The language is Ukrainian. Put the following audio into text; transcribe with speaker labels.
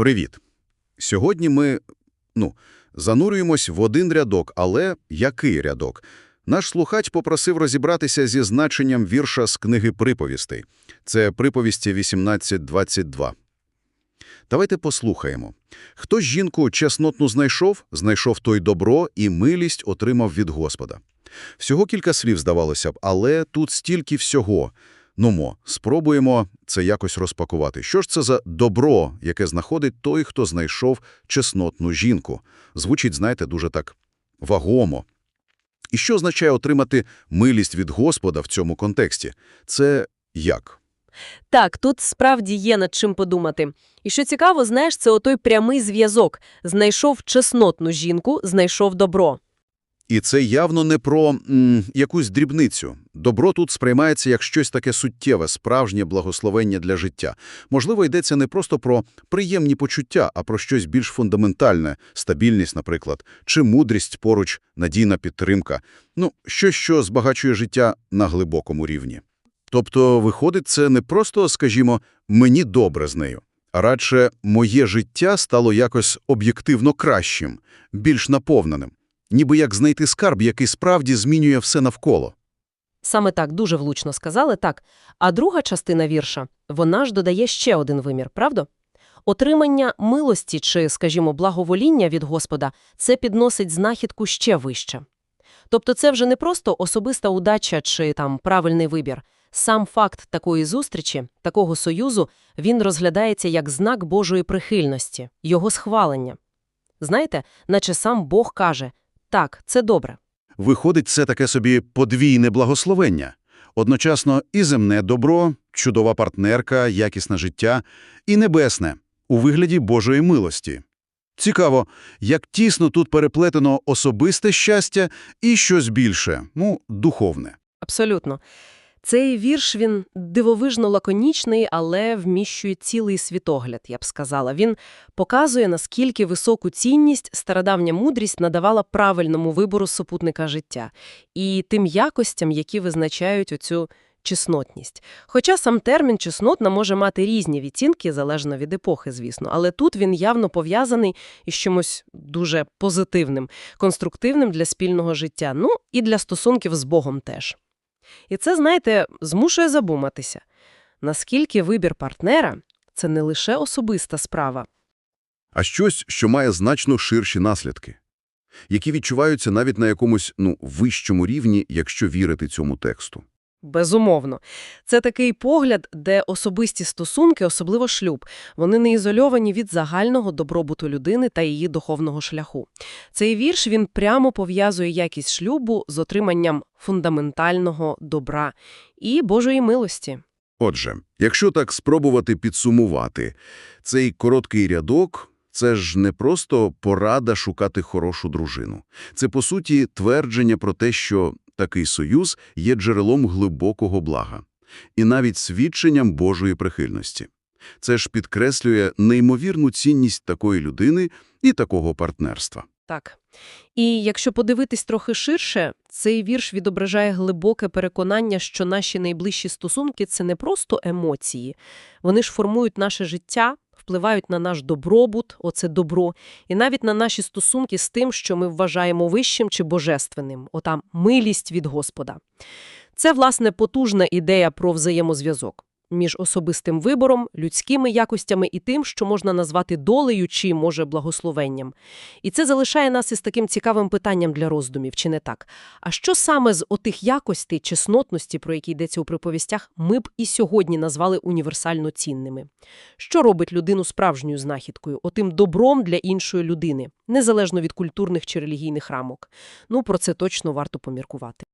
Speaker 1: Привіт. Сьогодні ми, ну, занурюємось в один рядок, але який рядок? Наш слухач попросив розібратися зі значенням вірша з книги «Приповістей». Це «Приповісті 18.22». Давайте послухаємо. «Хто жінку чеснотну знайшов, знайшов той добро і милість отримав від Господа». Всього кілька слів, здавалося б, але тут стільки всього. Нумо, спробуємо це якось розпакувати. Що ж це за добро, яке знаходить той, хто знайшов чеснотну жінку? Звучить, знаєте, дуже так вагомо. І що означає отримати милість від Господа в цьому контексті? Це як?
Speaker 2: Так, тут справді є над чим подумати. І що цікаво, знаєш, це отой прямий зв'язок. Знайшов чеснотну жінку, знайшов добро.
Speaker 1: І це явно не про м, якусь дрібницю. Добро тут сприймається як щось таке суттєве, справжнє благословення для життя. Можливо, йдеться не просто про приємні почуття, а про щось більш фундаментальне – стабільність, наприклад, чи мудрість поруч, надійна підтримка. Ну, щось, що збагачує життя на глибокому рівні. Тобто, виходить, це не просто, скажімо, «мені добре з нею», а радше «моє життя стало якось об'єктивно кращим, більш наповненим». Ніби як знайти скарб, який справді змінює все навколо.
Speaker 2: Саме так, дуже влучно сказали, так. А друга частина вірша, вона ж додає ще один вимір, правда? Отримання милості чи, скажімо, благовоління від Господа – це підносить знахідку ще вище. Тобто це вже не просто особиста удача чи там правильний вибір. Сам факт такої зустрічі, такого союзу, він розглядається як знак Божої прихильності, його схвалення. Знаєте, наче сам Бог каже «Так, це добре».
Speaker 1: Виходить, це таке собі подвійне благословення. Одночасно і земне добро, чудова партнерка, якісне життя, і небесне, у вигляді Божої милості. Цікаво, як тісно тут переплетено особисте щастя і щось більше, ну, духовне.
Speaker 2: Абсолютно. Цей вірш, він дивовижно лаконічний, але вміщує цілий світогляд, я б сказала. Він показує, наскільки високу цінність стародавня мудрість надавала правильному вибору супутника життя і тим якостям, які визначають оцю чеснотність. Хоча сам термін чеснотна може мати різні відтінки, залежно від епохи, звісно, але тут він явно пов'язаний із чимось дуже позитивним, конструктивним для спільного життя, ну і для стосунків з Богом теж. І це, знаєте, змушує задуматися, наскільки вибір партнера – це не лише особиста справа.
Speaker 1: А щось, що має значно ширші наслідки, які відчуваються навіть на якомусь, ну, вищому рівні, якщо вірити цьому тексту.
Speaker 2: Безумовно. Це такий погляд, де особисті стосунки, особливо шлюб, вони не ізольовані від загального добробуту людини та її духовного шляху. Цей вірш, він прямо пов'язує якість шлюбу з отриманням фундаментального добра і Божої милості.
Speaker 1: Отже, якщо так спробувати підсумувати, цей короткий рядок – це ж не просто порада шукати хорошу дружину. Це, по суті, твердження про те, що такий союз є джерелом глибокого блага. І навіть свідченням Божої прихильності. Це ж підкреслює неймовірну цінність такої людини і такого партнерства.
Speaker 2: Так. І якщо подивитись трохи ширше, цей вірш відображає глибоке переконання, що наші найближчі стосунки – це не просто емоції. Вони ж формують наше життя, впливають на наш добробут, оце добро, і навіть на наші стосунки з тим, що ми вважаємо вищим чи божественним, ота милість від Господа. Це, власне, потужна ідея про взаємозв'язок між особистим вибором, людськими якостями і тим, що можна назвати долею чи, може, благословенням. І це залишає нас із таким цікавим питанням для роздумів, чи не так? А що саме з отих якостей, чеснотності, про які йдеться у приповістях, ми б і сьогодні назвали універсально цінними? Що робить людину справжньою знахідкою, отим добром для іншої людини, незалежно від культурних чи релігійних рамок? Ну, про це точно варто поміркувати.